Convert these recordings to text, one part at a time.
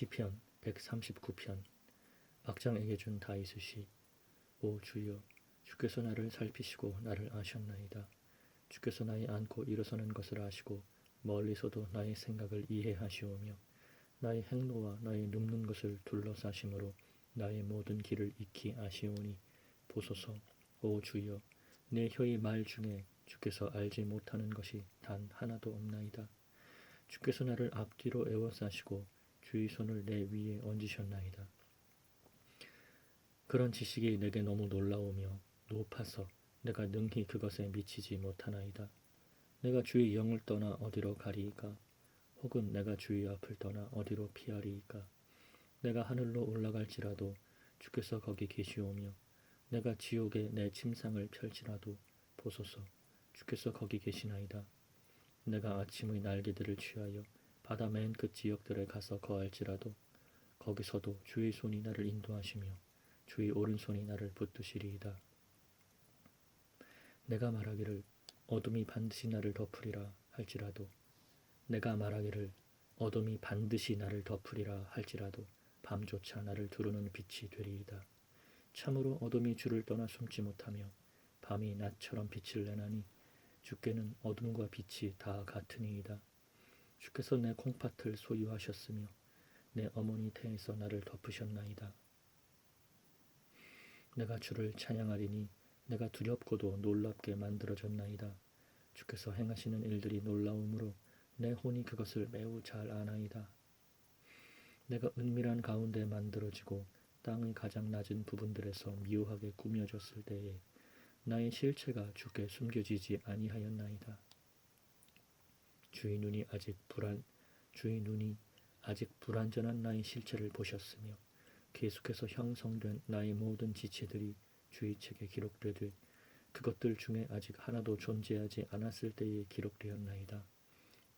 시편 139편. 악장에게 준 다이스시 오 주여 주께서 나를 살피시고 나를 아셨나이다. 주께서 나의 앉고 일어서는 것을 아시고 멀리서도 나의 생각을 이해하시오며 나의 행로와 나의 눕는 것을 둘러싸심으로 나의 모든 길을 익히 아시오니 보소서. 오 주여 내 혀의 말 중에 주께서 알지 못하는 것이 단 하나도 없나이다. 주께서 나를 앞뒤로 에워싸시고 주의 손을 내 위에 얹으셨나이다. 그런 지식이 내게 너무 놀라우며 높아서 내가 능히 그것에 미치지 못하나이다. 내가 주의 영을 떠나 어디로 가리이까? 혹은 내가 주의 앞을 떠나 어디로 피하리이까? 내가 하늘로 올라갈지라도 주께서 거기 계시오며 내가 지옥에 내 침상을 펼지라도 보소서 주께서 거기 계시나이다. 내가 아침의 날개들을 취하여 바다 맨 끝 지역들에 가서 거할지라도 거기서도 주의 손이 나를 인도하시며 주의 오른손이 나를 붙드시리이다. 내가 말하기를 어둠이 반드시 나를 덮으리라 할지라도 내가 말하기를 어둠이 반드시 나를 덮으리라 할지라도 밤조차 나를 두르는 빛이 되리이다. 참으로 어둠이 주를 떠나 숨지 못하며 밤이 낮처럼 빛을 내나니 주께는 어둠과 빛이 다 같으니이다. 주께서 내 콩팥을 소유하셨으며 내 어머니 태에서 나를 덮으셨나이다. 내가 주를 찬양하리니 내가 두렵고도 놀랍게 만들어졌나이다. 주께서 행하시는 일들이 놀라움으로 내 혼이 그것을 매우 잘 아나이다. 내가 은밀한 가운데 만들어지고 땅의 가장 낮은 부분들에서 미오하게 꾸며졌을 때에 나의 실체가 주께 숨겨지지 아니하였나이다. 주의 눈이 아직 불안 주의 눈이 아직 불완전한 나의 실체를 보셨으며 계속해서 형성된 나의 모든 지체들이 주의 책에 기록되되 그것들 중에 아직 하나도 존재하지 않았을 때에 기록되었나이다.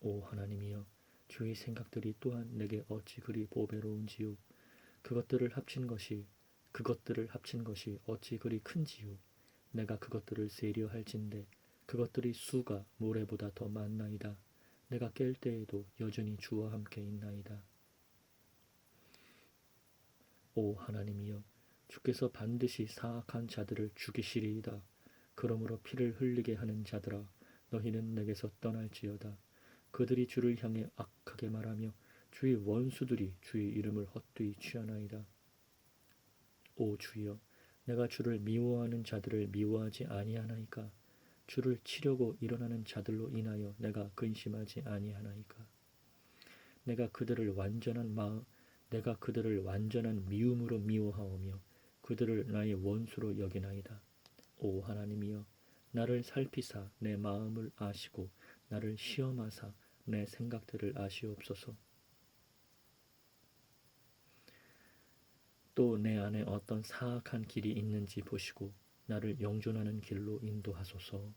오 하나님이여 주의 생각들이 또한 내게 어찌 그리 보배로운지요 그것들을 합친 것이 그것들을 합친 것이 어찌 그리 큰지요 내가 그것들을 세려 할진대 그것들이 수가 모래보다 더 많나이다. 내가 깰 때에도 여전히 주와 함께 있나이다. 오 하나님이여 주께서 반드시 사악한 자들을 죽이시리이다. 그러므로 피를 흘리게 하는 자들아 너희는 내게서 떠날지어다. 그들이 주를 향해 악하게 말하며 주의 원수들이 주의 이름을 헛되이 취하나이다. 오 주여 내가 주를 미워하는 자들을 미워하지 아니하나이까 주를 치려고 일어나는 자들로 인하여 내가 근심하지 아니하나이까? 내가 그들을 완전한 마음 내가 그들을 완전한 미움으로 미워하오며 그들을 나의 원수로 여기나이다. 오 하나님이여 나를 살피사 내 마음을 아시고 나를 시험하사 내 생각들을 아시옵소서. 또 내 안에 어떤 사악한 길이 있는지 보시고 나를 영존하는 길로 인도하소서.